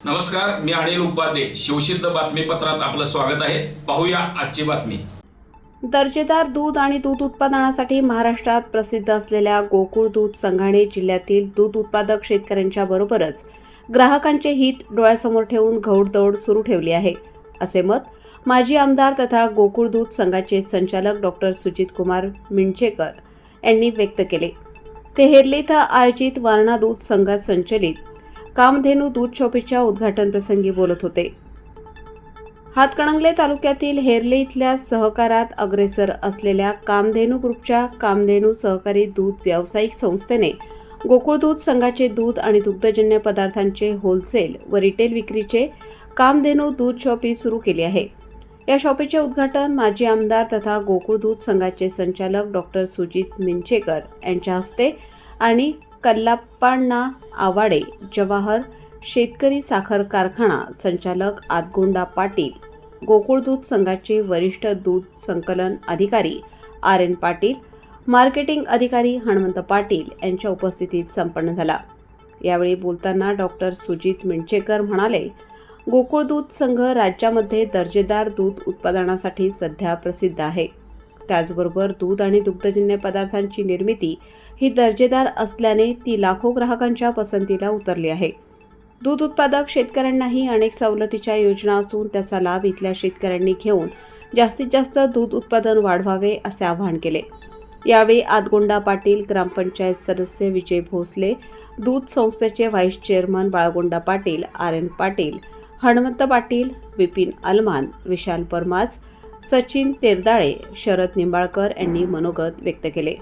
नमस्कार मी अनिल उपाध्ये. शिवसिद्ध बातमीपत्रात आपलं स्वागत आहे. पाहूया आजची बातमी. दर्जेदार दूध आणि दूध उत्पादनासाठी महाराष्ट्रात प्रसिद्ध असलेल्या गोकुळ दूध संघाने जिल्ह्यातील दूध उत्पादक शेतकऱ्यांच्या बरोबरच ग्राहकांचे हित डोळ्यासमोर ठेवून घौडदौड सुरू ठेवली आहे. असे मत माजी आमदार तथा गोकुळ दूध संघाचे संचालक डॉक्टर सुजित कुमार मिंचेकर यांनी व्यक्त केले. तेहेरले इथं आयोजित वारणा दूध संघात संचलित कामधेनू दूध शॉपीच्या उद्घाटन प्रसंगी बोलत होते. हातकणंगले तालुक्यातील हेरले इथल्या सहकारात अग्रेसर असलेल्या कामधेनू ग्रुपच्या कामधेनू सहकारी दूध व्यावसायिक संस्थेने गोकुळ दूध संघाचे दूध आणि दुग्धजन्य पदार्थांचे होलसेल व रिटेल विक्रीचे कामधेनू दूध शॉपी सुरू केली आहे. या शॉपीचे उद्घाटन माजी आमदार तथा गोकुळ दूध संघाचे संचालक डॉक्टर सुजित मिंचेकर यांच्या हस्ते आणि कल्लाप्पाण्णा आवाडे जवाहर शेतकरी साखर कारखाना संचालक आदगोंडा पाटील गोकुळ दूध संघाचे वरिष्ठ दूध संकलन अधिकारी आर एन पाटील मार्केटिंग अधिकारी हणमंत पाटील यांच्या उपस्थितीत संपन्न झाला. यावेळी बोलताना डॉक्टर सुजित मिंचेकर म्हणाले गोकुळ दूध संघ राज्यामध्ये दर्जेदार दूध उत्पादनासाठी सध्या प्रसिद्ध आहे. त्याचबरोबर दूध आणि दुग्धजन्य पदार्थांची निर्मिती ही दर्जेदार असल्याने ती लाखो ग्राहकांच्या पसंतीला उतरली आहे. दूध उत्पादक शेतकऱ्यांनाही अनेक सवलतीच्या योजना असून त्याचा लाभ इथल्या शेतकऱ्यांनी घेऊन जास्तीत जास्त दूध उत्पादन वाढवावे असे आवाहन केले. यावेळी आदगोंडा पाटील ग्रामपंचायत सदस्य विजय भोसले दूध संस्थेचे vice chairman Balgonda Patil R N Patil Hanmant Patil Vipin Alman Vishal Parmaj Sachin Terdale Sharad Nimbalkar यांनी मनोगत व्यक्त केले.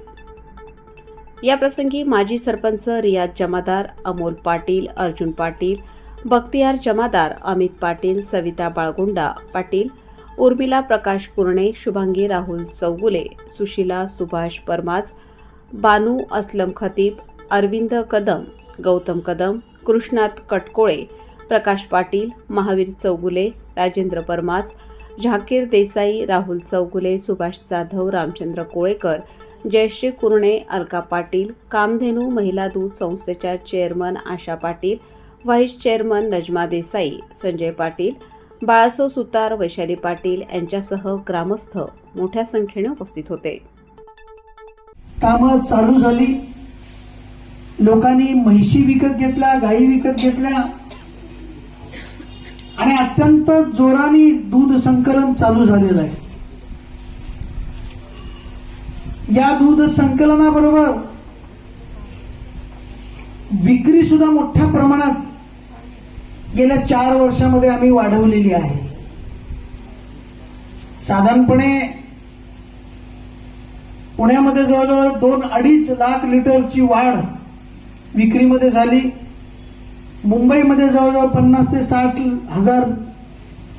या प्रसंगी माजी सरपंच रियाज जमादार अमोल पाटील अर्जुन पाटील बख्तियार जमादार अमित पाटील सविता बाळगुंडा पाटील उर्मिला प्रकाश कुरणे शुभांगी राहुल चौगुले सुशिला सुभाष परमाज बानू असलम खतीब अरविंद कदम गौतम कदम कृष्णात कटकोळे प्रकाश पाटील महावीर चौगुले राजेंद्र परमाज झाकीर देसाई राहुल चौगुले सुभाष जाधव रामचंद्र कोळेकर जयश्री कुरणे अलका पाटील कामधेनू महिला दूध संस्थेच्या chairman Asha Patil vice chairman Najma Desai Sanjay Patil Balaso Sutar Vaishali Patil यांच्यासह ग्रामस्थ मोठ्या संख्येने उपस्थित होते. कामं चालू झाली. लोकांनी म्हैशी विकत घेतल्या गायी विकत घेतल्या. आणि अत्यंत जोराने दूध संकलन चालू झालेलं आहे. या दूध संकलनाबरोबर विक्री सुद्धा मोठ्या प्रमाणात गेल्या चार वर्षामध्ये आम्ही वाढवलेली आहे. साधारणपणे पुण्यामध्ये जवळजवळ दोन अडीच लाख लिटरची वाढ विक्रीमध्ये झाली. मुंबईमध्ये जवळजवळ पन्नास ते साठ हजार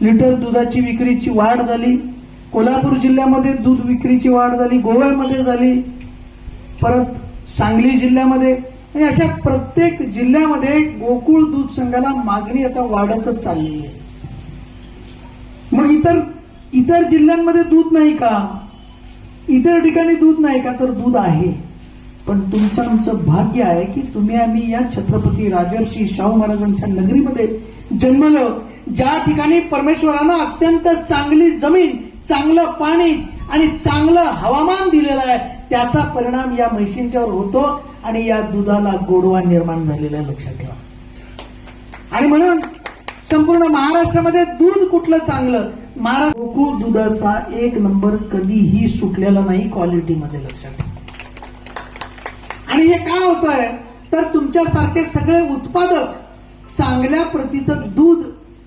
लिटर दुधाची विक्रीची वाढ झाली. कोल्हापूर जिल्ह्यामध्ये दूध विक्रीची वाढ झाली. गोव्यामध्ये झाली. परत सांगली जिल्ह्यामध्ये. आणि अशा प्रत्येक जिल्ह्यामध्ये गोकुळ दूध संघाला मागणी आता वाढतच चाललेली आहे. मग इतर इतर जिल्ह्यांमध्ये दूध नाही का? इतर ठिकाणी दूध नाही का? तर दूध आहे. पण तुमचं आमचं भाग्य आहे की तुम्ही आम्ही या छत्रपती राजर्षी शाहू महाराजांच्या नगरीमध्ये जन्मलो. ज्या ठिकाणी परमेश्वरानं अत्यंत चांगली जमीन चांगलं पाणी आणि चांगलं हवामान दिलेलं आहे त्याचा परिणाम या म्हैशींच्यावर होतो आणि या दुधाला गोडवा निर्माण झालेला आहे लक्षात ठेवा. आणि म्हणून संपूर्ण महाराष्ट्रामध्ये दूध कुठलं चांगलं? महाराष्ट्र गोकुळ दुधाचा एक नंबर कधीही सुटलेला नाही क्वालिटीमध्ये लक्षात ठेवा. आणि हे का होत आहे तर तुमच्यासारखे सगळे उत्पादक चांगल्या प्रतीचं दूध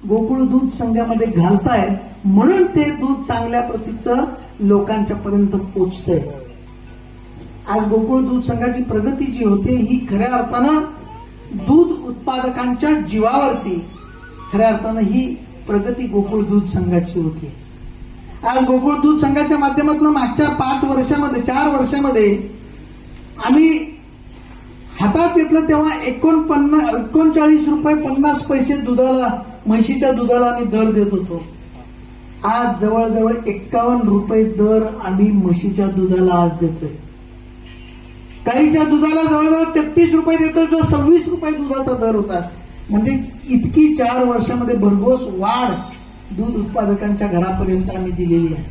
गोकुळ दूध संघामध्ये घालतायत म्हणून ते दूध चांगल्या प्रतीचं लोकांच्या पर्यंत पोचतंय. आज गोकुळ दूध संघाची प्रगती जी होते ही खऱ्या अर्थानं दूध उत्पादकांच्या जीवावरती खऱ्या अर्थानं ही प्रगती गोकुळ दूध संघाची होती. आज गोकुळ दूध संघाच्या माध्यमातून मागच्या पाच वर्षामध्ये चार वर्षामध्ये आम्ही हातात घेतलं तेव्हा एकोणपन्नास एकोणचाळीस रुपये पन्नास पैसे दुधाला म्हशीच्या दुधाला आम्ही दर देत होतो. आज जवळजवळ एक्कावन्न रुपये दर आम्ही म्हशीच्या दुधाला आज देतोय. गाईच्या दुधाला जवळजवळ तेहतीस रुपये देतो जो सव्वीस रुपये दुधाचा दर होता. म्हणजे इतकी चार वर्षामध्ये भरघोस वाढ दूध उत्पादकांच्या घरापर्यंत आम्ही दिलेली आहे.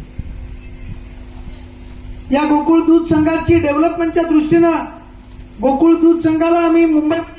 या गोकुळ दूध संघाची डेव्हलपमेंटच्या दृष्टीनं गोकुळ दूध संघाला आम्ही मुंबईत